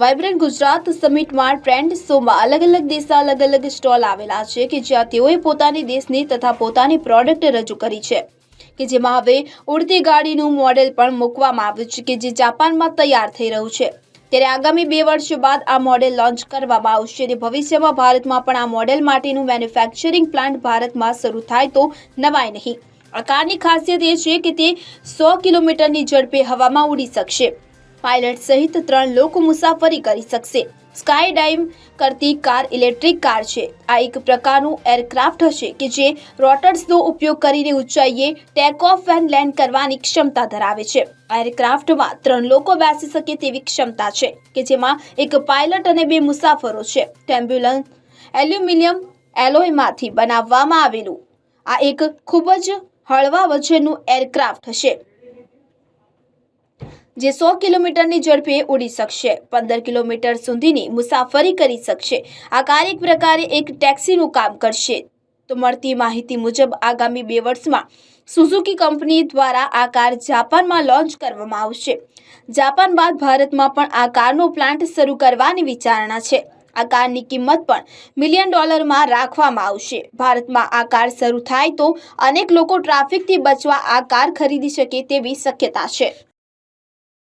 Vibrant Gujarat સમિટમાં trend શોમાં અલગ અલગ દેશના અલગ અલગ સ્ટોલ આવેલા છે કે જ્યાં તેઓએ પોતાની દેશની તથા પોતાની પ્રોડક્ટ રજૂ કરી છે. કે જેમાં હવે ઉડતી ગાડીનું મોડેલ પણ મૂકવામાં આવ્યું છે કે જે જાપાનમાં તૈયાર થઈ રહ્યું છે. ત્યારે આગામી બે વર્ષ બાદ આ મોડેલ લોન્ચ કરવામાં આવશે અને ભવિષ્યમાં ભારતમાં પણ આ મોડેલ માટેનું મેન્યુફેક્ચરિંગ પ્લાન્ટ ભારતમાં શરૂ થાય તો નવાય નહીં. આ કારની ખાસિયત એ છે કે તે સો કિલોમીટરની ઝડપે હવામાં ઉડી શકશે. પાયલટ સહિત ત્રણ લોકો મુસાફરી કરી શકશે. સ્કાય ડાઇવ કરતી કાર ઇલેક્ટ્રિક કાર છે. આ એક પ્રકારનું એરક્રાફ્ટ હશે કે જે રોટર્સનો ઉપયોગ કરીને ઊંચાઈએ ટેક ઓફ એન્ડ લેન્ડ કરવાની ક્ષમતા ધરાવે છે. એરક્રાફ્ટમાં ત્રણ લોકો બેસી શકે તેવી ક્ષમતા છે કે જેમાં એક પાયલટ અને બે મુસાફરો છે. ટેમ્બ્યુલન્સ એલ્યુમિનિયમ એલોયમાંથી બનાવવામાં આવેલું. આ એક ખૂબ જ હળવા વજનનું એરક્રાફ્ટ હશે. જે સો કિલોમીટરની ઝડપે ઉડી શકશે. પંદર કિલોમીટર સુધીની મુસાફરી કરી શકશે. આ કાર એક પ્રકારે એક ટેક્સીનું કામ કરશે. તો મળતી માહિતી મુજબ આગામી બે વર્ષમાં સુઝુકી કંપની દ્વારા આ કાર જાપાનમાં લોન્ચ કરવામાં આવશે. જાપાન બાદ ભારતમાં પણ આ કારનો પ્લાન્ટ શરૂ કરવાની વિચારણા છે. આ કારની કિંમત પણ મિલિયન ડોલરમાં રાખવામાં આવશે. ભારતમાં આ કાર શરૂ થાય તો અનેક લોકો ટ્રાફિકથી બચવા આ કાર ખરીદી શકે તેવી શક્યતા છે.